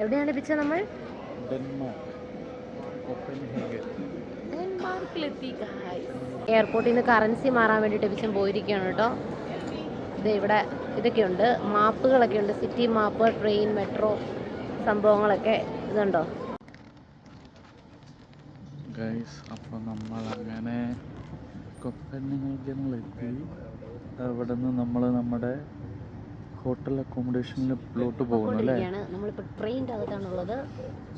എവിടെയാണ് ലഭിച്ചത് നമ്മൾ? എയർപോർട്ടിൽ നിന്ന് കറൻസി മാറാൻ വേണ്ടിയിട്ട് ലഭിച്ചും പോയിരിക്കുകയാണ് കേട്ടോ. ഇത് ഇവിടെ ഇതൊക്കെയുണ്ട്. മാപ്പുകളൊക്കെ ഉണ്ട്. സിറ്റി മാപ്പ് ട്രെയിൻ മെട്രോ സംഭവങ്ങളൊക്കെ ഇതുണ്ടോ? ഗൈസ് അപ്പോൾ നമ്മൾ അങ്ങനെ അവിടെ നിന്ന് നമ്മൾ നമ്മുടെ ഹോട്ടൽ അക്കോമഡേഷനിലോട്ട് പോകുന്നു അല്ലേ? നമ്മളിപ്പോൾ ട്രെയിനിന്റെ അകത്താണുള്ളത്.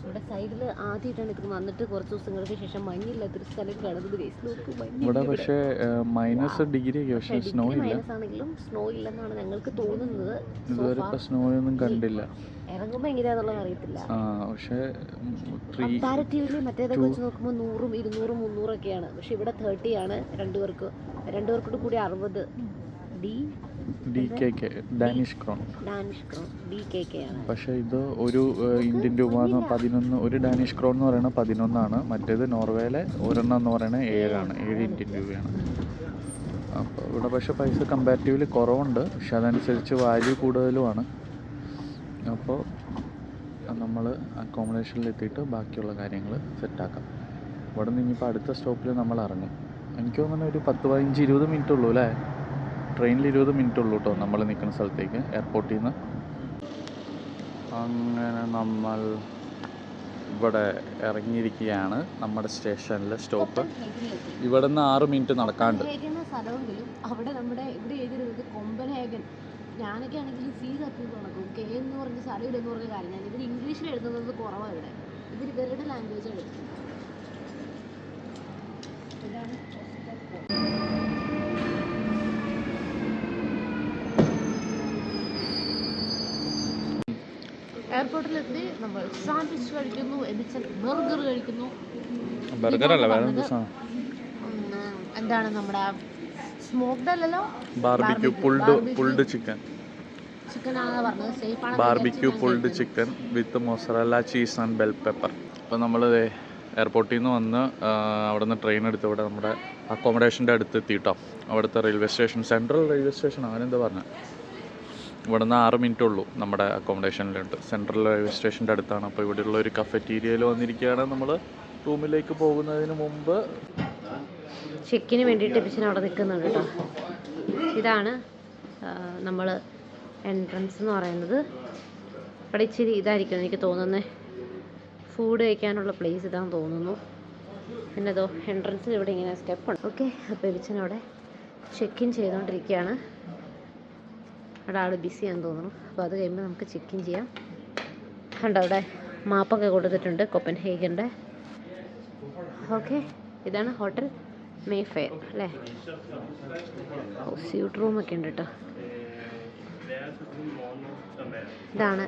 ഇവിടെ സൈഡിൽ ആദ്യമായിട്ടാണ് ഇത് വന്നിട്ട് കുറച്ച് ദിവസങ്ങൾക്ക് ശേഷം മഞ്ഞില്ലാത്തൊരു സ്ഥലം കാണുന്നത് ഇവിടെ പക്ഷേ മൈനസ് ഡിഗ്രി പക്ഷേ സ്നോ ഇല്ല. മൈനസ് ആണെങ്കിലും സ്നോ ഇല്ലെന്നാണ് ഞങ്ങൾക്ക് തോന്നുന്നത്. ഇതുവരെ ഇപ്പോൾ സ്നോ ഒന്നും കണ്ടില്ല. ഇറങ്ങുമ്പോൾ എങ്ങനെയാണെന്നുള്ളത് അറിയത്തില്ല. ആ പക്ഷേ കമ്പാരിറ്റീവ്ലി മറ്റേതൊക്കെ വെച്ച് നോക്കുമ്പോൾ നൂറും ഇരുന്നൂറും മുന്നൂറൊക്കെയാണ്. പക്ഷെ ഇവിടെ തേർട്ടി ആണ്. രണ്ടുപേർക്ക് രണ്ടുപേർക്കൂടെ കൂടി അറുപത്. D D K K Danish krone Danish krone D K K ആണ്. പക്ഷേ ഇത് ഒരു ഇന്ത്യൻ രൂപ എന്ന് പതിനൊന്ന് ഒരു ഡാനിഷ് ക്രോൺ എന്ന് പറയുന്നത് പതിനൊന്നാണ്. മറ്റേത് നോർവേയിലെ ഒരെണ്ണം എന്ന് പറയുന്നത് ഏഴാണ് ഏഴ് ഇന്ത്യൻ രൂപയാണ്. അപ്പോൾ ഇവിടെ പക്ഷെ പൈസ കമ്പാരിറ്റീവ്ലി കുറവുണ്ട്. പക്ഷെ അതനുസരിച്ച് വാല്യൂ കൂടുതലുമാണ്. അപ്പോൾ നമ്മൾ അക്കോമഡേഷനിൽ എത്തിയിട്ട് ബാക്കിയുള്ള കാര്യങ്ങൾ സെറ്റാക്കാം ഇവിടെ നിന്ന് ഇനിയിപ്പോൾ അടുത്ത സ്റ്റോപ്പിൽ നമ്മൾ ഇറങ്ങും. എനിക്ക് തോന്നുന്നു ഒരു പത്ത് പതിനഞ്ച് ഇരുപത് മിനിറ്റ് ഉള്ളൂ അല്ലേ? ട്രെയിനിൽ ഇരുപത് മിനിറ്റ് ഉള്ളൂ കേട്ടോ നമ്മൾ നിൽക്കുന്ന സ്ഥലത്തേക്ക് എയർപോർട്ടിൽ നിന്ന് അങ്ങനെ നമ്മൾ ഇവിടെ ഇറങ്ങിയിരിക്കുകയാണ്. നമ്മുടെ സ്റ്റേഷനിലെ സ്റ്റോപ്പ്. ഇവിടെ നിന്ന് ആറ് മിനിറ്റ് നടക്കാണ്ട്. അവിടെ നമ്മുടെ കൊമ്പൻഹേഗൻ ഞാനൊക്കെ ആണെങ്കിൽ കെ എന്ന് പറഞ്ഞ പറഞ്ഞ കാര്യം ഇംഗ്ലീഷിൽ എഴുതുന്നത് കുറവാണ് ഇവിടെ. ഇവർ ഇവരുടെ ലാംഗ്വേജ് എഴുതുന്നത് ഇതാണ് എയർപോർട്ടിലെത്തി നമ്മൾ സാൻഡ്വിച്ച് കഴിക്കുന്നു എന്നുവെച്ചാൽ ബർഗർ കഴിക്കുന്നു. ബർഗർ അല്ല വേറെ എന്ത് എന്താണ് നമ്മുടെ സ്മോക്ഡ് അല്ലല്ലോ? Barbecue pulled pulled chicken chicken ആണെന്ന് പറഞ്ഞത് സേഫ് ആണ് barbecue pulled chicken with mozzarella cheese and bell pepper അപ്പോൾ നമ്മൾ എയർപോർട്ടിൽ നിന്ന് വന്ന് അവിടെ നിന്ന് ട്രെയിൻ എടുത്ത് ഇവിടെ നമ്മുടെ അക്കോമഡേഷന്റെ അടുത്ത് എത്തിയിട്ടോ അവിടുത്തെ railway station central railway station അങ്ങനെന്താ പറഞ്ഞത് ഇവിടെ നിന്ന് ആറ് മിനിറ്റ് ഉള്ളൂ നമ്മുടെ അക്കോമഡേഷനിലുണ്ട് സെൻട്രൽ റെയിൽവേ സ്റ്റേഷന്റെ അടുത്താണ്. അപ്പോൾ ഇവിടെയുള്ള ഒരു കഫറ്റീരിയയിൽ വന്നിരിക്കുകയാണ് നമ്മൾ റൂമിലേക്ക് പോകുന്നതിന് മുമ്പ്. ചെക്കിന് വേണ്ടിയിട്ട് ടിപ്പിച്ചൻ അവിടെ നിൽക്കുന്നുണ്ട് കേട്ടോ. ഇതാണ് നമ്മൾ എൻട്രൻസ് എന്ന് പറയുന്നത്. ഇവിടെ ഇച്ചിരി ഇതായിരിക്കും എനിക്ക് തോന്നുന്നത് ഫുഡ് കഴിക്കാനുള്ള പ്ലേസ് ഇതാന്ന് തോന്നുന്നു. പിന്നെ അതോ എൻട്രൻസിൽ ഇവിടെ ഇങ്ങനെ സ്റ്റെപ്പ് ഉണ്ട്. ഓക്കെ അപ്പോൾ എബിച്ചൻ അവിടെ ചെക്ക് ഇൻ ചെയ്തുകൊണ്ടിരിക്കുകയാണ് അവിടെ ആൾ ബിസിയാന്ന് തോന്നുന്നു. അപ്പോൾ അത് കഴിയുമ്പോൾ നമുക്ക് ചെക്ക് ഇൻ ചെയ്യാം. കണ്ടോ അവിടെ മാപ്പൊക്കെ കൊടുത്തിട്ടുണ്ട് കൊപ്പൻ ഹേഗന്റെ ഓക്കെ ഇതാണ് ഹോട്ടൽ മേഫെയർ അല്ലേ? ഓ സ്യൂട്ട് റൂമൊക്കെ ഉണ്ട് കേട്ടോ ഇതാണ്.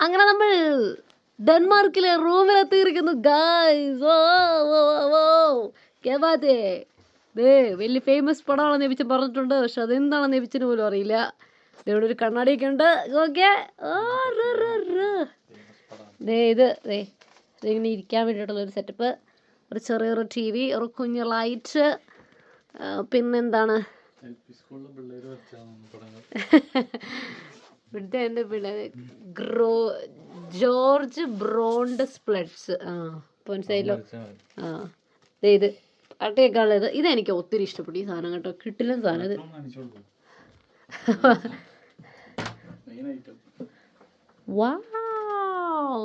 അങ്ങനെ നമ്മൾ ഡെൻമാർക്കിലെ റൂമിലെത്തിയിരിക്കുന്നു ഗായ്സ് ഓ ഓ ഓ കേവാതേ ദേ വലിയ ഫേമസ് പടമാണെന്ന് നബിച്ചൻ പറഞ്ഞിട്ടുണ്ട് പക്ഷെ അതെന്താണെന്ന് നബിച്ചന് പോലും അറിയില്ല. ഇവിടെ ഒരു കണ്ണാടിയൊക്കെ ഉണ്ട്. ഓക്കെ ദേ ഇത് ദേ ഇതിങ്ങനെ ഇരിക്കാൻ വേണ്ടിയിട്ടുള്ള ഒരു സെറ്റപ്പ് ഒരു ചെറിയൊരു ടി വി ഒരു കുഞ്ഞു ലൈറ്റ് പിന്നെന്താണ്? ഇവിടുത്തെ എന്റെ പിള്ളേർ ഗ്രോ ജോർജ് ബ്രോണ്ട് സ്പ്ലെഡ്സ് ആ പൊൻസൈലോ ആ ഇത് അട്ടയേക്കാളുള്ളത് ഇതെനിക്ക് ഒത്തിരി ഇഷ്ടപ്പെട്ടു ഈ സാധനം കേട്ടോ. കിട്ടില്ല സാധനം ഇത്.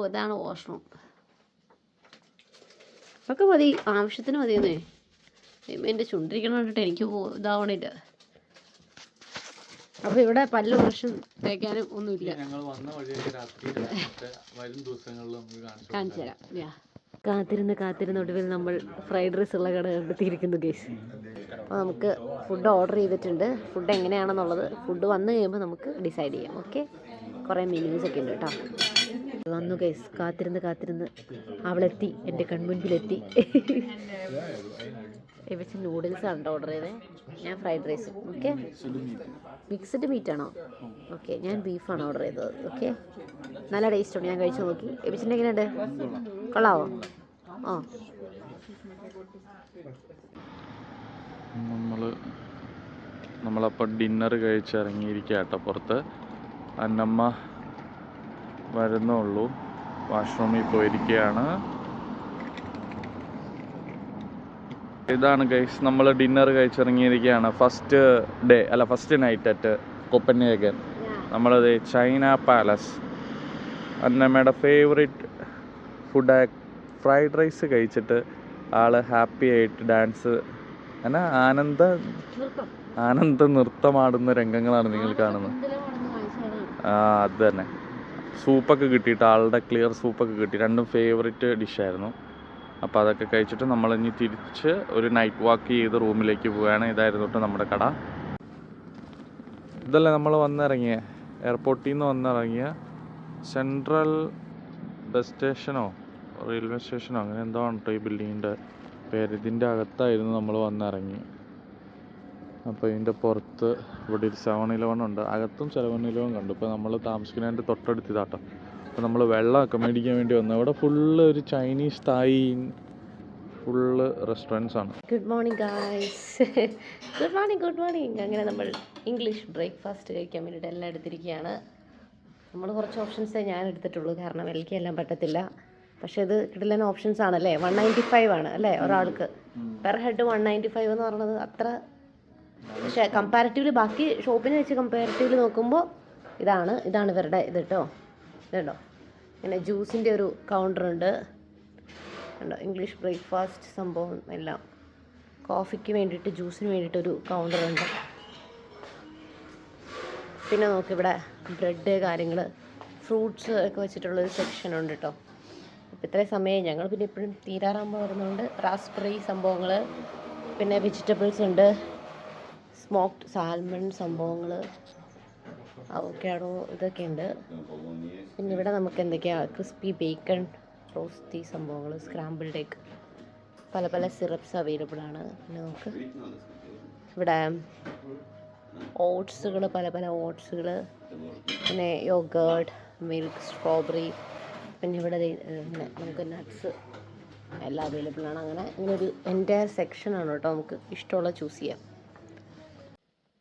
ഇതാണ് വാഷ്റൂം ഒക്കെ മതി. ആവശ്യത്തിന് മതിയെന്നേ. എന്റെ ചുണ്ടിരിക്കണം കണ്ടിട്ട് എനിക്ക് ഇതാവണില്ല. അപ്പോൾ ഇവിടെ പല്ല് ബ്രഷും തേക്കാനും ഒന്നുമില്ല. ഞങ്ങൾ വന്ന വഴിയൊക്കെ രാത്രി വരും ദിവസങ്ങളിൽ കാണിച്ചു തരാം. കാത്തിരുന്ന് കാത്തിരുന്ന് ഒടുവിൽ നമ്മൾ ഫ്രൈഡ് റൈസ് ഉള്ള കട കണ്ടെത്തിയിരിക്കുന്നു ഗേസ് അപ്പോൾ നമുക്ക് ഫുഡ് ഓർഡർ ചെയ്തിട്ടുണ്ട്. ഫുഡ് എങ്ങനെയാണെന്നുള്ളത് ഫുഡ് വന്നു കഴിയുമ്പോൾ നമുക്ക് ഡിസൈഡ് ചെയ്യാം ഓക്കെ കുറേ മെനൂസ് ഒക്കെ ഉണ്ട് കേട്ടോ വന്നു ഗേസ് കാത്തിരുന്ന് കാത്തിരുന്ന് അവളെത്തി എന്റെ കൺമുൻപിലെത്തി. ഇവച്ച് നൂഡിൽസ് ആണ് ഓർഡർ ചെയ്തത് ഞാൻ fried rice okay mixed meat ആണോ ഓക്കെ ഞാൻ ബീഫാണ് ഓർഡർ ചെയ്തത്. ഓക്കെ. നല്ല ടേസ്റ്റ് ഉണ്ട്. ഞാൻ കഴിച്ചു നോക്കി. എബിച്ചിന്റെ എങ്ങനെയുണ്ട്? കൊള്ളാവോ? ആ. നമ്മൾ നമ്മളപ്പോൾ ഡിന്നർ കഴിച്ചിറങ്ങിയിരിക്കുക പുറത്ത്. അന്നമ്മ വരുന്നുള്ളൂ വാഷ്റൂമിൽ പോയിരിക്കുകയാണ് ഇതാണ് ഗൈസ് നമ്മൾ ഡിന്നർ കഴിച്ചിറങ്ങിയിരിക്കുകയാണ്. ഫസ്റ്റ് ഡേ അല്ല ഫസ്റ്റ് നൈറ്റ് അറ്റ് കൊപ്പൻഹേഗൻ നമ്മളത് ചൈന പാലസ് അന്നമ്മയുടെ ഫേവറേറ്റ് ഫുഡായ ഫ്രൈഡ് റൈസ് കഴിച്ചിട്ട് ആൾ ഹാപ്പി ആയിട്ട് ഡാൻസ് എന്നാ ആനന്ദ ആനന്ദ നൃത്തമാടുന്ന രംഗങ്ങളാണ് നിങ്ങൾ കാണുന്നത്. ആ അത് തന്നെ. സൂപ്പൊക്കെ കിട്ടിയിട്ട് ആളുടെ ക്ലിയർ സൂപ്പൊക്കെ കിട്ടി. രണ്ടും ഫേവറേറ്റ് ഡിഷായിരുന്നു അപ്പോൾ അതൊക്കെ കഴിച്ചിട്ട് നമ്മൾ ഇനി തിരിച്ച് ഒരു നൈറ്റ് വാക്ക് ചെയ്ത് റൂമിലേക്ക് പോവുകയാണ്. ഇതായിരുന്നു കേട്ടോ നമ്മുടെ കട. ഇതല്ലേ നമ്മൾ വന്നിറങ്ങിയ? എയർപോർട്ടിൽ നിന്ന് വന്നിറങ്ങിയ സെൻട്രൽ ബസ് സ്റ്റേഷനോ റെയിൽവേ സ്റ്റേഷനോ അങ്ങനെ എന്തോ ആണ് കേട്ടോ ഈ ബിൽഡിങ്ങിന്റെ പേര്. ഇതിന്റെ അകത്തായിരുന്നു നമ്മൾ വന്നിറങ്ങി അപ്പോൾ ഇതിന്റെ പുറത്ത് ഇവിടെ ഒരു സെവൻ ഇലവൻ ഉണ്ട്. അകത്തും സെവൻ ഇലവൻ കണ്ടു. ഇപ്പോൾ നമ്മൾ താമസിക്കുന്നതിന്റെ തൊട്ടടുത്ത് ഇതാട്ടോ അപ്പോൾ നമ്മൾ വെള്ളമൊക്കെ മേടിക്കാൻ വേണ്ടി വന്നു. അവിടെ ഫുള്ള് ഒരു ചൈനീസ് തായി ഫുള്ള് റെസ്റ്റോറന്റ്സ് ആണ്. Good morning guys good morning good morning അങ്ങനെ നമ്മൾ ഇംഗ്ലീഷ് ബ്രേക്ക്ഫാസ്റ്റ് കഴിക്കാൻ വേണ്ടിയിട്ട് എല്ലാം എടുത്തിരിക്കുകയാണ്. നമ്മൾ കുറച്ച് ഓപ്ഷൻസേ ഞാൻ എടുത്തിട്ടുള്ളൂ. കാരണം എനിക്ക് എല്ലാം പറ്റത്തില്ല. പക്ഷേ ഇത് കിടലൻ ഓപ്ഷൻസ് ആണല്ലേ വൺ നയന്റി ഫൈവ് ആണ് അല്ലേ ഒരാൾക്ക്? Per head one ninety five എന്ന് പറയുന്നത് അത്ര പക്ഷേ കമ്പാരിറ്റീവ്ലി ബാക്കി ഷോപ്പിനെ വെച്ച് കമ്പാരിറ്റീവ്ലി നോക്കുമ്പോൾ ഇതാണ് ഇതാണ് ഇവരുടെ ഇത് കേട്ടോ ഇതുണ്ടോ? പിന്നെ ജ്യൂസിന്റെ ഒരു കൗണ്ടർ ഉണ്ട് ഇംഗ്ലീഷ് ബ്രേക്ക്ഫാസ്റ്റ് സംഭവം എല്ലാം. കോഫിക്ക് വേണ്ടിയിട്ട് ജ്യൂസിന് വേണ്ടിയിട്ടൊരു കൗണ്ടർ ഉണ്ട് പിന്നെ നോക്ക് ഇവിടെ ബ്രെഡ് കാര്യങ്ങൾ ഫ്രൂട്ട്സ് ഒക്കെ വെച്ചിട്ടുള്ളൊരു സെക്ഷൻ ഉണ്ട് കേട്ടോ. അപ്പോൾ ഇത്രയും സമയം ഞങ്ങൾ പിന്നെ എപ്പോഴും തീരാറാകുമ്പോൾ വരുന്നതുകൊണ്ട് റാസ്ബെറി സംഭവങ്ങൾ പിന്നെ വെജിറ്റബിൾസ് ഉണ്ട്. സ്മോക്ക്ഡ് സാൽമൺ സംഭവങ്ങൾ അവക്കാടോ ഇതൊക്കെ ഉണ്ട് പിന്നെ ഇവിടെ നമുക്ക് എന്തൊക്കെയാണ് ക്രിസ്പി ബേക്കൺ റോസ്റ്റി സംഭവങ്ങൾ സ്ക്രാമ്പിൾഡ് എഗ് പല പല സിറപ്സ് അവൈലബിൾ ആണ്. പിന്നെ നമുക്ക് ഇവിടെ ഓട്സുകൾ പല പല ഓട്സുകൾ. പിന്നെ യോഗേർഡ് മിൽക്ക് സ്ട്രോബെറി. പിന്നെ ഇവിടെ പിന്നെ നമുക്ക് നട്ട്സ് എല്ലാം അവൈലബിൾ ആണ്. അങ്ങനെ ഇങ്ങനെ ഒരു എന്റെ സെക്ഷനാണ് കേട്ടോ നമുക്ക് ഇഷ്ടമുള്ള ചൂസ് ചെയ്യാം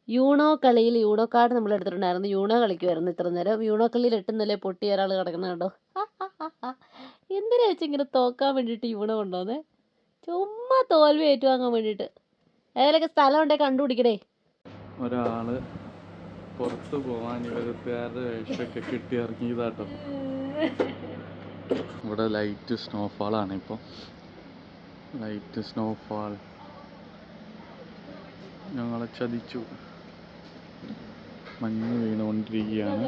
യൂണോ കളിയിൽ യൂണോ കാർഡ് നമ്മൾ എടുത്തിട്ടുണ്ടായിരുന്നു. യൂണോ കളിക്കുമായിരുന്നു ഇത്ര നേരം. യൂണോ കളിയിൽ എട്ടുന്നല്ലേ പൊട്ടി ഒരാൾ കിടക്കുന്ന കണ്ടോ? എന്തിനാ വെച്ച് ഇങ്ങനെ തോക്കാൻ വേണ്ടിയിട്ട് യൂണോ കൊണ്ടുവന്നേ? ചുമ്മാ തോൽവി ഏറ്റുവാങ്ങാൻ വേണ്ടിയിട്ട്. ഏതൊക്കെ സ്ഥലം ഉണ്ടേ കണ്ടുപിടിക്കണേ. ഒരാൾ പുറത്തു പോവാൻ വേഷമൊക്കെ കിട്ടി ഇറങ്ങിയതാട്ടോ ഇവിടെ ലൈറ്റ് സ്നോഫാൾ ആണ് ഇപ്പോൾ ലൈറ്റ് സ്നോഫാൾ ഞങ്ങളെ ചതിച്ചു. മഞ്ഞ് വീണുകൊണ്ടിരിക്കുകയാണ്.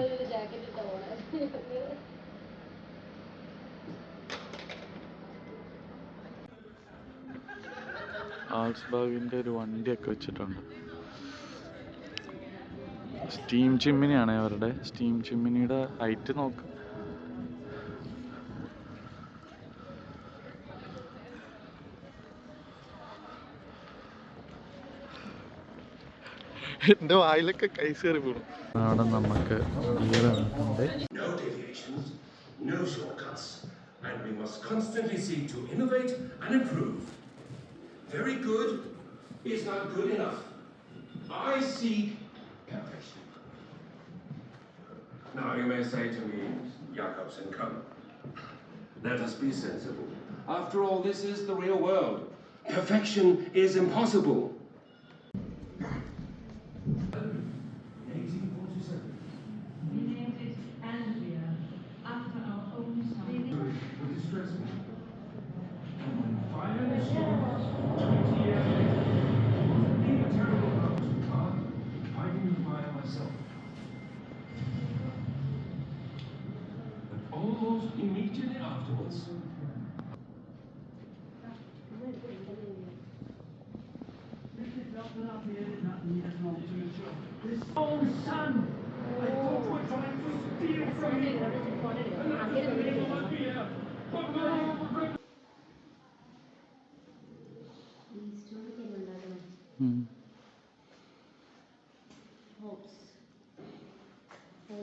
ആൾസ്ബാഗിന്റെ ഒരു വണ്ടിയൊക്കെ വെച്ചിട്ടുണ്ട്. സ്റ്റീം ചിമ്മിനിയാണ് അവരുടെ. സ്റ്റീം ചിമ്മിനിയുടെ ഹൈറ്റ് നോക്ക്. എൻ്റെ വായിലൊക്കെ കൈ കയറി പോണു അവിടെ നമുക്ക് ബിയർ തന്നിട്ടുണ്ട് No deviations, no shortcuts, and we must constantly seek to innovate and improve. Very good is not good enough. I seek perfection. Now you may say to me, Jakobsen, come. Let us be sensible. After all, this is the real world. Perfection is impossible.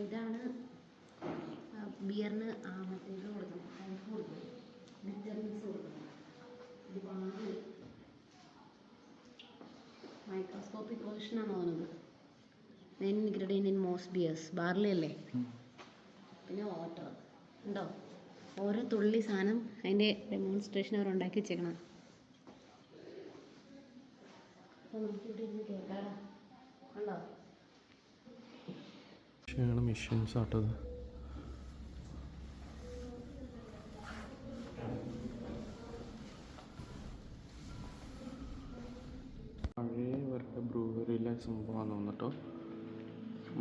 ഇതാണ് ബിയറിന് മറ്റേത് കൊടുക്കണം. ഹൈഫ് കൊടുക്കണം vitamins കൊടുക്കണം. ഒരുപാട് microscopic വേർഷനാണ് തോന്നുന്നത്. Main ingredient in most beers barley അല്ലേ? പിന്നെ വാട്ടർ ഉണ്ടോ? ഓരോ തുള്ളി സാധനം അതിന്റെ ഡെമോൺസ്ട്രേഷൻ അവർ ഉണ്ടാക്കി വെച്ചേക്കണം അപ്പോൾ നമുക്കിവിടെ ഇരുന്ന് കേൾക്കാടാ ഉണ്ടോ മെഷീൻസ് ആട്ടത്. പഴയ ഇവരുടെ ബ്രൂവറിയിലെ സംഭവമാണ് തോന്നിട്ടോ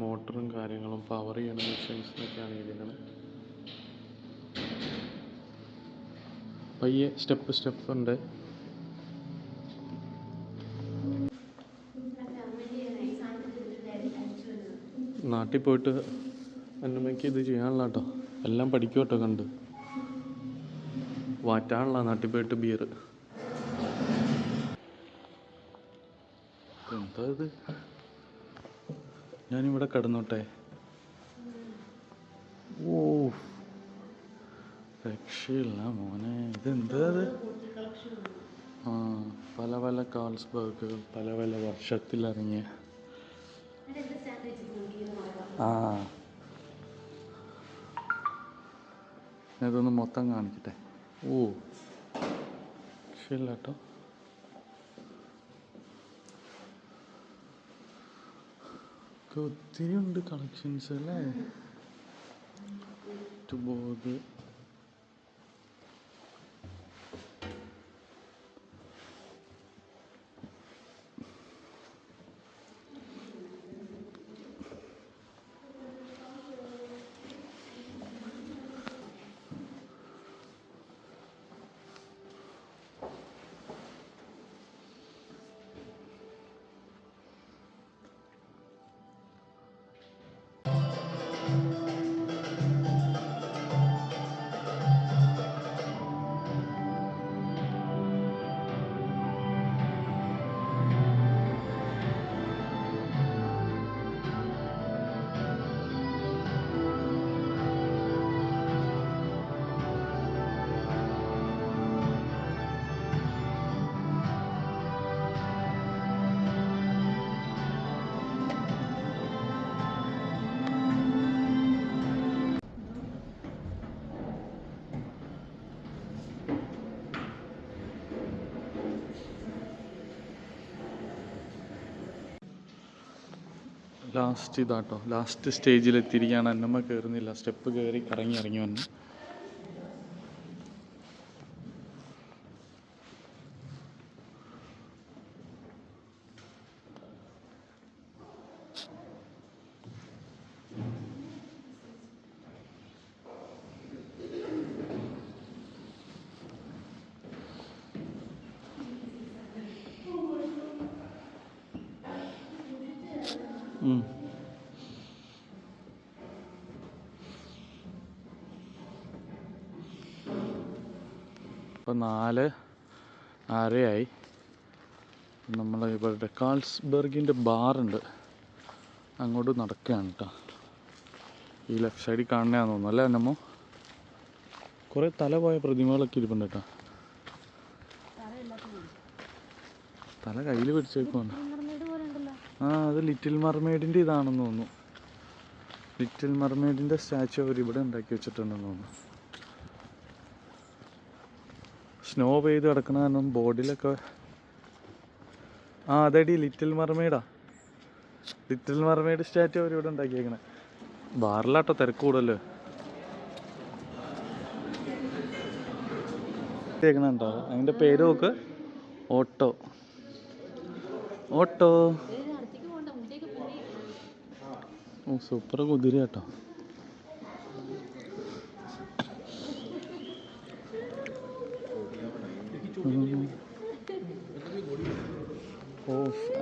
മോട്ടറും കാര്യങ്ങളും പവർ ചെയ്യണ മെഷീൻസിനൊക്കെയാണ് ഇതിനാണ് പയ്യെ സ്റ്റെപ്പ് സ്റ്റെപ്പ് ഉണ്ട്. നാട്ടിൽ പോയിട്ട് അന്നമ്മയ്ക്ക് ഇത് ചെയ്യാനുള്ള കേട്ടോ എല്ലാം പഠിക്കും കേട്ടോ കണ്ട്. വാറ്റാനുള്ള നാട്ടിൽ പോയിട്ട് ബിയർ എന്താ ഇത്? ഞാനിവിടെ കിടന്നോട്ടെ. ഓ രക്ഷയില്ല മോനെ. ഇതെന്താ ഇത്? ആ പല പല കാൾസ്ബർഗുകൾ പല പല വർഷത്തിലിറങ്ങിയ ആ. ഇതൊന്ന് മൊത്തം കാണിക്കട്ടെ. ഓ ശരിയല്ല കേട്ടോ ഒത്തിരി ഉണ്ട് കളക്ഷൻസ് അല്ലേ? ബോർഡ് ലാസ്റ്റ് ഇതാട്ടോ. ലാസ്റ്റ് സ്റ്റേജിൽ എത്തിയിരിക്കുകയാണ് അന്നമ്മ കയറുന്നില്ല സ്റ്റെപ്പ് കയറി ഇറങ്ങി ഇറങ്ങി വന്നു. ഇപ്പം നാല് ആരയായി നമ്മൾ ഇവരുടെ കാൾസ്ബർഗിന്റെ ബാറുണ്ട്. അങ്ങോട്ട് നടക്കുകയാണ് കേട്ടോ ഈ ലെഫ്റ്റ് സൈഡിൽ കാണുന്നതാന്ന് തോന്നുന്നു. അല്ലേ നമ്മോ കുറേ തല പോയ പ്രതിമകളൊക്കെ ഇരിപ്പുണ്ട് കേട്ടോ തല കയ്യിൽ പിടിച്ചേക്കുവാണ്. ആ അത് ലിറ്റിൽ മർമെയ്ഡിന്റെ ഇതാണെന്ന് തോന്നുന്നു. ലിറ്റിൽ മർമെയ്ഡിന്റെ സ്റ്റാച്ചു അവർ ഇവിടെ ഉണ്ടാക്കി വെച്ചിട്ടുണ്ടെന്ന് തോന്നുന്നു. സ്നോ പെയ്ത് കിടക്കണ കാരണം ബോർഡിലൊക്കെ ആ അതടി ലിറ്റിൽ മർമെയ്ഡാ ലിറ്റിൽ മർമേഡ് സ്റ്റാറ്റു അവർ ഇവിടെ ഉണ്ടാക്കിയേക്കണേ. ബാറിലാട്ടോ തിരക്ക് കൂടുതലോ. കേൾക്കണുണ്ടോ അതിന്റെ പേര് നോക്ക്. ഓട്ടോ ഓട്ടോ ഓ സൂപ്പർ കുതിര കേട്ടോ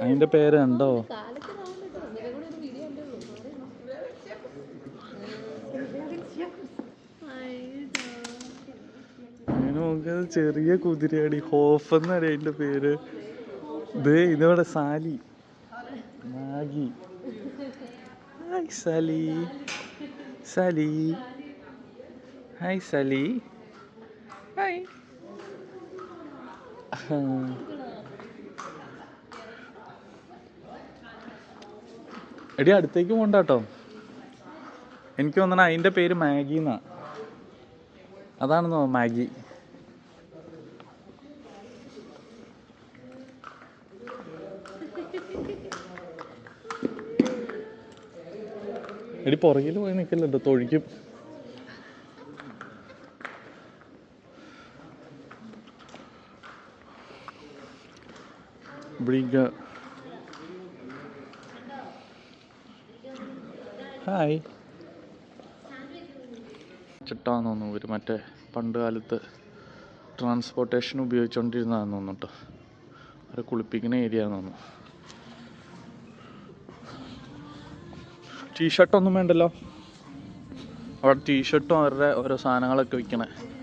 അതിന്റെ പേര് ഉണ്ടോ ചെറിയ കുതിരയാടി. ഹോഫ് എന്നറിയ അതിന്റെ പേര്. ദേ ഇതവിടെ Sally. Maggie. Hi Sally. Sally. Hi Sally. Hi. എടി അടുത്തേക്ക് പോണ്ട കേട്ടോ എനിക്ക് തോന്നണ അതിന്റെ പേര് മാഗി എന്നാ. അതാണെന്നോ മാഗി? എടി പുറകിൽ പോയി നിൽക്കല്ലോ തൊഴിക്കും ബ്രിഗ. ഹായ്. ചിട്ടാന്ന് തോന്നുന്നു ഒരു മറ്റേ പണ്ട് കാലത്ത് ട്രാൻസ്പോർട്ടേഷൻ ഉപയോഗിച്ചുകൊണ്ടിരുന്നതാന്ന് തോന്നുന്നു കേട്ടോ അവരെ കുളിപ്പിക്കുന്ന ഏരിയ തോന്നുന്നു. ടീഷർട്ടൊന്നും വേണ്ടല്ലോ. അവിടെ ടീഷർട്ടും അവരുടെ ഓരോ സാധനങ്ങളൊക്കെ വിൽക്കണേ.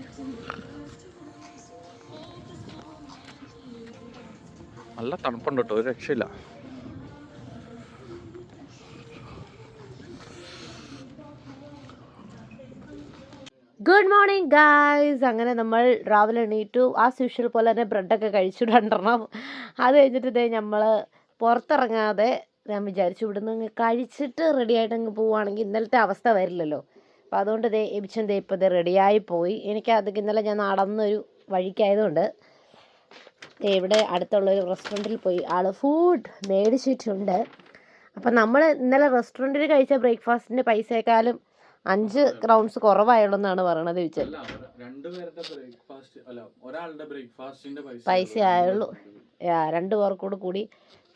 നല്ല തണുപ്പുണ്ട് കേട്ടോ ഒരു രക്ഷയില്ല. ഗുഡ് മോർണിംഗ് ഗായ്സ് അങ്ങനെ നമ്മൾ രാവിലെ എണീറ്റു. ആസ് യൂഷ്വൽ പോലെ തന്നെ ബ്രെഡൊക്കെ കഴിച്ചു രണ്ടെണ്ണം. അത് കഴിഞ്ഞിട്ട് ഇതേ നമ്മൾ പുറത്തിറങ്ങാതെ ഞാൻ വിചാരിച്ചു ഇവിടുന്ന് കഴിച്ചിട്ട് റെഡി ആയിട്ട് അങ്ങ് പോവുകയാണെങ്കിൽ ഇന്നലത്തെ അവസ്ഥ വരില്ലല്ലോ. അപ്പോൾ അതുകൊണ്ട് ദേ എബിച്ചൻ ദേ ഇപ്പോൾ ദേ റെഡിയായി പോയി. എനിക്ക് അത് ഇന്നലെ ഞാൻ നടന്നൊരു വഴിക്കായതുകൊണ്ട് ഇവിടെ അടുത്തുള്ള ഒരു റെസ്റ്റോറന്റിൽ പോയി. ആൾ ഫുഡ് മേടിച്ചിട്ടുണ്ട്. അപ്പം നമ്മൾ ഇന്നലെ റെസ്റ്റോറന്റിൽ കഴിച്ച ബ്രേക്ക്ഫാസ്റ്റിന്റെ പൈസയെക്കാളും അഞ്ച് ക്രൗൺസ് കുറവായുള്ളൂ പറയണത് ചോദിച്ചത് പൈസ ആയുള്ളൂ. രണ്ടു പേർക്കൂടെ കൂടി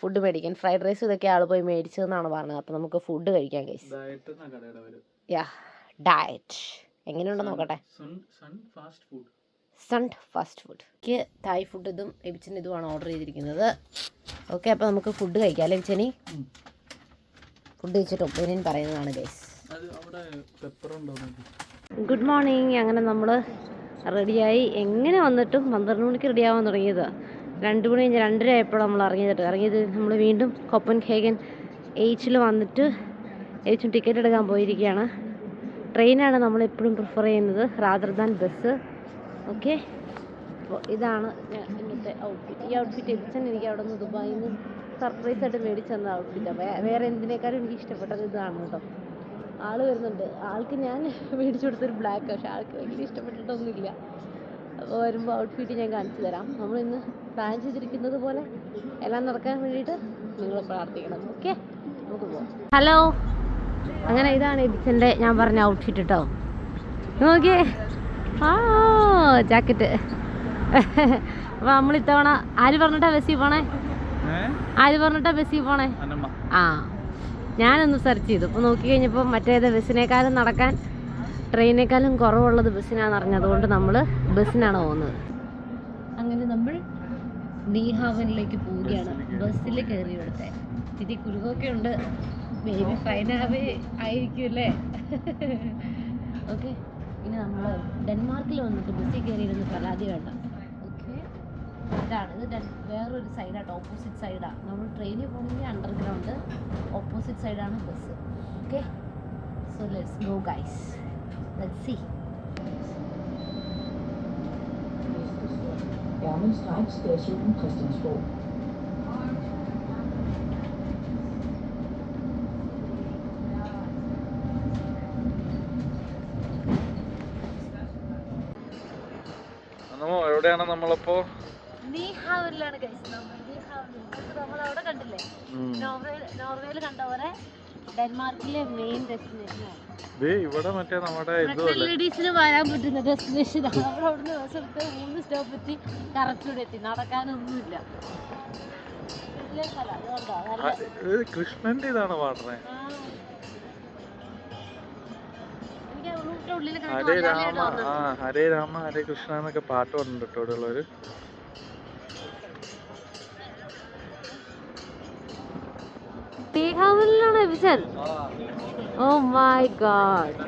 ഫുഡ് മേടിക്കാൻ. ഫ്രൈഡ് റൈസ് ഇതൊക്കെ ആൾ പോയി മേടിച്ചതെന്നാണ് പറഞ്ഞത്. അപ്പോൾ നമുക്ക് ഫുഡ് കഴിക്കാൻ കഴിച്ചു യാ ഡയറ്റ് എങ്ങനെയുണ്ടെന്ന് നോക്കട്ടെ. ഫാസ്റ്റ് ഫുഡ് സണ്ട് ഫാസ്റ്റ് ഫുഡ്. എനിക്ക് തായ് ഫുഡ് ഇതും എബിച്ചൻ ഇതുമാണ് ഓർഡർ ചെയ്തിരിക്കുന്നത്. ഓക്കെ അപ്പോൾ നമുക്ക് ഫുഡ് കഴിക്കാം അല്ലേ എബിച്ചനി. ഫുഡ് കഴിച്ചിട്ട് ഒപ്പീനിയൻ പറയുന്നതാണ് ഗൈസ് അത് അവിടെ പെപ്പർ ഉണ്ടോ ഗുഡ് മോർണിംഗ് അങ്ങനെ നമ്മൾ റെഡിയായി എങ്ങനെ വന്നിട്ടും പന്ത്രണ്ട് മണിക്ക് റെഡിയാവാൻ തുടങ്ങിയത്. രണ്ട് മണി കഴിഞ്ഞ് രണ്ടര ആയപ്പോൾ നമ്മൾ ഇറങ്ങിയത്. ഇറങ്ങിയത് നമ്മൾ വീണ്ടും കൊപ്പൻ ഹേഗൻ എയ്ച്ചിൽ വന്നിട്ട് എയ്ച്ചും ടിക്കറ്റ് എടുക്കാൻ പോയിരിക്കുകയാണ്. ട്രെയിനാണ് നമ്മളെപ്പോഴും പ്രിഫർ ചെയ്യുന്നത്. Rather than bus okay. അപ്പോൾ ഇതാണ് ഞാൻ ഇന്നത്തെ ഔട്ട്ഫിറ്റ് ഈ ഔട്ട്ഫിറ്റ് എത്തിച്ചാൽ എനിക്ക് അവിടെ നിന്ന് ദുബായിൽ നിന്ന് സർപ്രൈസ് ആയിട്ട് മേടിച്ചു തന്ന ഔട്ട്ഫിറ്റാണ് വേറെ എന്തിനേക്കാളും എനിക്ക് ഇഷ്ടപ്പെട്ടത് ഇതാണ് കേട്ടോ. ആൾ വരുന്നുണ്ട്. ആൾക്ക് ഞാൻ മേടിച്ചു കൊടുത്തൊരു ബ്ലാക്ക് പക്ഷെ ആൾക്ക് ഭയങ്കര ഇഷ്ടപ്പെട്ടിട്ടൊന്നുമില്ല. അപ്പോൾ വരുമ്പോൾ ഔട്ട്ഫിറ്റ് ഞാൻ കാണിച്ചു തരാം. നമ്മൾ ഇന്ന് പ്ലാൻ ചെയ്തിരിക്കുന്നത് പോലെ എല്ലാം നടക്കാൻ വേണ്ടിയിട്ട് നിങ്ങൾ പ്രാർത്ഥിക്കണം. ഓക്കെ? നമുക്ക് പോവാം. ഹലോ. അങ്ങനെ ഇതാണ് എഡിസന്റെ ഞാൻ പറഞ്ഞ ഔട്ട്ഫിറ്റ് കേട്ടോ നോക്കിയേ. ആ ജാക്കറ്റ്. അപ്പൊ നമ്മൾ ഇത്തവണ ആര് പറഞ്ഞിട്ടാ ബസ്സിൽ പോണേ? ആര് പറഞ്ഞിട്ടാ ബസ്സിൽ പോണേ? ആ ഞാനൊന്ന് സെർച്ച് ചെയ്തു. അപ്പോൾ നോക്കി കഴിഞ്ഞപ്പോൾ മറ്റേത് ബസ്സിനേക്കാളും നടക്കാൻ ട്രെയിനേക്കാളും കുറവുള്ളത് ബസ്സിനാണെന്ന് അറിഞ്ഞത് അതുകൊണ്ട് നമ്മൾ ബസ്സിനാണ് പോകുന്നത്. അങ്ങനെ നമ്മൾ നീഹാവനിലേക്ക് പോവുകയാണ്. ബസ്സിൽ കയറി ഇവിടുത്തെ. ഇത്തിരി കുരുകൊക്കെ ഉണ്ട്. ബേബി ഫൈനാവേ ആയിരിക്കും അല്ലേ? ഓക്കെ ഇനി നമ്മൾ ഡെൻമാർക്കിൽ വന്നിട്ട് ബസ്സിൽ കയറിയിരുന്ന് പരാതി വേണ്ട. ഓക്കെ. ഇതാണ് ഇത് വേറൊരു സൈഡാണ് ഓപ്പോസിറ്റ് സൈഡാണ് നമ്മൾ ട്രെയിനിൽ പോകണമെങ്കിൽ അണ്ടർഗ്രൗണ്ട് ഓപ്പോസിറ്റ് സൈഡാണ് bus. Okay. So let's go guys let's see Ermenstræk Station customs Annamma എവിടെയാണ് നമ്മളിപ്പോ? നീഹാവൂരിലാണ് കണ്ടില്ലേ? നോർവേ നോർവേയിൽ കണ്ട പോലെ ഡെൻമാർക്കിലെ മെയിൻ ഡെസ്റ്റിനേഷൻ ദേ ഇവിടെ മറ്റേ നമ്മുടെ ലേഡീസിന് വരാൻ പറ്റുന്ന ഡെസ്റ്റിനേഷൻ അവിടെ അവിടുന്ന് ബസ് എടുത്ത് മൂന്ന് സ്റ്റോപ്പ് എത്തി കറക്റ്റ് ഇവിടെ എത്തി. നടക്കാനൊന്നുമില്ല. കൃഷ്ണന്റെ ഇതാണ് പാടുന്നത് ഹരേ രാമ. ആ ഹരേ രാമ ഹരേ കൃഷ്ണ എന്നൊക്കെ പാട്ട് ഉണ്ട് കേട്ടോ ഇവിടെ ഉള്ളവര്. ഓ മൈ ഗോഡ്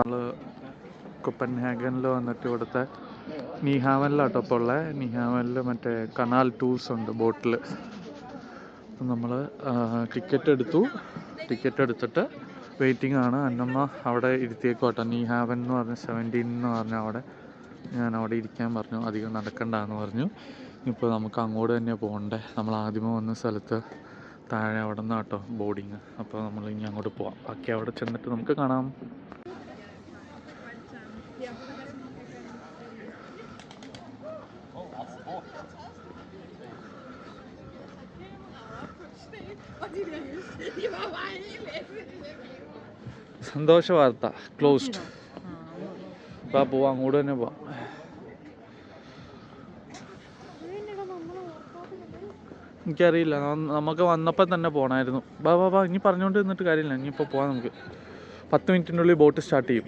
ആൾ കൊപ്പൻഹാഗനിൽ വന്നിട്ട് ഇവിടുത്തെ നിഹാവനിലാട്ടോ ഇപ്പോൾ ഉള്ളത് നിഹാവനിൽ മറ്റേ കനാൽ ടൂർസ് ഉണ്ട് ബോട്ടിൽ നമ്മൾ ടിക്കറ്റ് എടുത്തു. ടിക്കറ്റ് എടുത്തിട്ട് വെയിറ്റിംഗ് ആണ്. അന്നമ്മ അവിടെ ഇരുത്തിയേക്കോട്ടെ നീഹാവൻ എന്ന് പറഞ്ഞ സെവന്റീൻ എന്ന് പറഞ്ഞ അവിടെ ഞാൻ അവിടെ ഇരിക്കാൻ പറഞ്ഞു. അധികം നടക്കണ്ടെന്ന് പറഞ്ഞു. ഇപ്പോൾ നമുക്ക് അങ്ങോട്ട് തന്നെ പോകണ്ടേ നമ്മൾ ആദ്യമേ വന്ന സ്ഥലത്ത് താഴെ അവിടെ നിന്ന് കേട്ടോ ബോർഡിങ് അപ്പോൾ നമ്മൾ ഇനി അങ്ങോട്ട് പോവാം. ബാക്കി അവിടെ ചെന്നിട്ട് നമുക്ക് കാണാം. സന്തോഷ വാർത്ത ക്ലോസ്ഡ് അപ്പോൾ പോവാം അങ്ങോട്ട് തന്നെ പോവാം. എനിക്കറിയില്ല. നമുക്ക് വന്നപ്പോൾ തന്നെ പോകണമായിരുന്നു ബാ ബാ ബാ ഇനി പറഞ്ഞുകൊണ്ട് നിന്നിട്ട് കാര്യമില്ല. ഇനിയിപ്പോൾ പോവാം നമുക്ക്. പത്ത് മിനിറ്റിനുള്ളിൽ ബോട്ട് സ്റ്റാർട്ട് ചെയ്യും.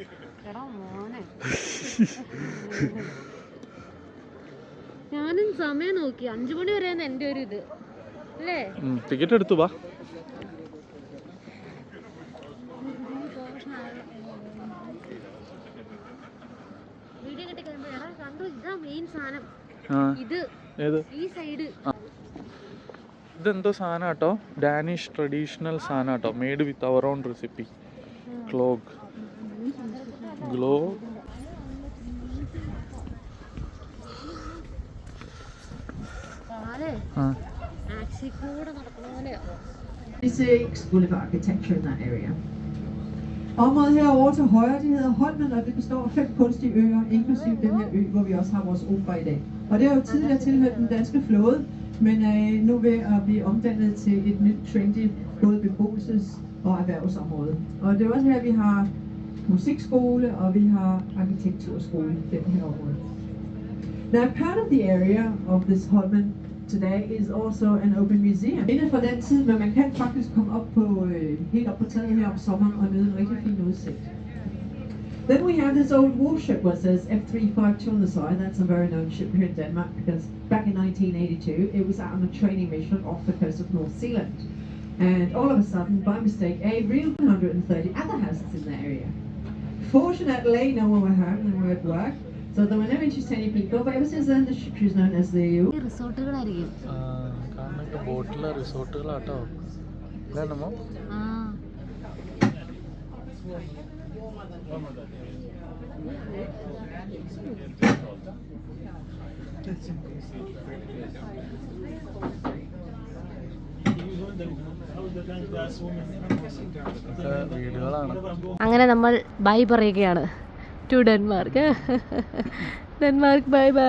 ഞാനും സമയം നോക്കി. അഞ്ചു മണി വരെയാണ് എന്റെ ഒരു ഇത്. അല്ലേ? ടിക്കറ്റ് എടുത്തു വാ. വീഡിയോ കിട്ടി കഴിയുമ്പോ എടാ കണ്ടു? ഇതാ മെയിൻ സാധനം. ഇത് ഈ സൈഡ് ഇതെന്തോ സാധനം കേട്ടോ ഡാനിഷ് ട്രഡീഷണൽ സാധനം കേട്ടോ made with our own recipe clog glow കാലേ ആ ആക്സി കൂടെ നടക്കുന്ന പോലെയാ Six School of Architecture in that area. Området herovre til højre, det hedder Holmen, og det består af fem kunstige øer, inklusive den her ø, hvor vi også har vores opera i dag. Og det har jo tidligere tilhørt den danske flåde, men er nu ved at blive omdannet til et nyt trendy både beboelses- og erhvervsområde. Og det er også her, vi har musikskole, og vi har arkitekturskole i den her område. Now, part of the area of this Holmen today is also an open museum. Inden for den tid, men man kan faktisk komme op på, øh, helt op på taget her om sommeren og nyde en rigtig fin udsigt. Then we have this old warship where it says F352 on the side. That's a very known ship here in Denmark because back in 1982 it was out on a training mission off the coast of North Zealand. And all of a sudden, by mistake, a real 130 other houses in the area. Fortunately, no one were home, they were at work. So there were no interesting people, but ever since then the ship is known as the ഈ റിസോർട്ടുകളായിരിക്കും കാണുന്നൊക്കെ ബോട്ടിലെ റിസോർട്ടുകളാട്ടോ ഇതാണോ ആ വീടുകളാണ് അങ്ങനെ നമ്മൾ bye പറയുകയാണ് to Denmark Denmark bye bye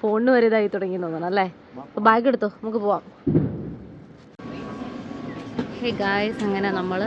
ഫോണിന് വരെ ഇതായി തുടങ്ങി തോന്നണം അല്ലേ? ബാഗ് എടുത്തോ? നമുക്ക് പോവാം. ഹേ ഗായ്സ് അങ്ങനെ നമ്മൾ